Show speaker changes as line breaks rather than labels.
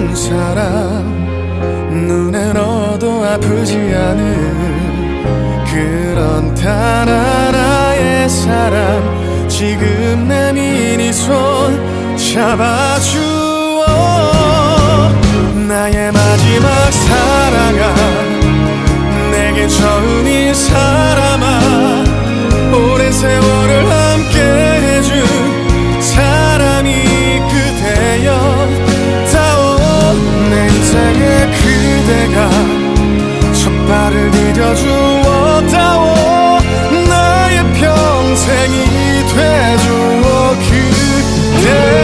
한 사람 눈에 넣어도 아프지 않은 그런 단 하나의 사람 지금 내 미니 손 잡아주어 나의 마지막 사랑아 내게 처음인 사람아 오랜 세월 내가 첫 발을 디뎌주었다오. 나의 평생이 돼주어 그대여.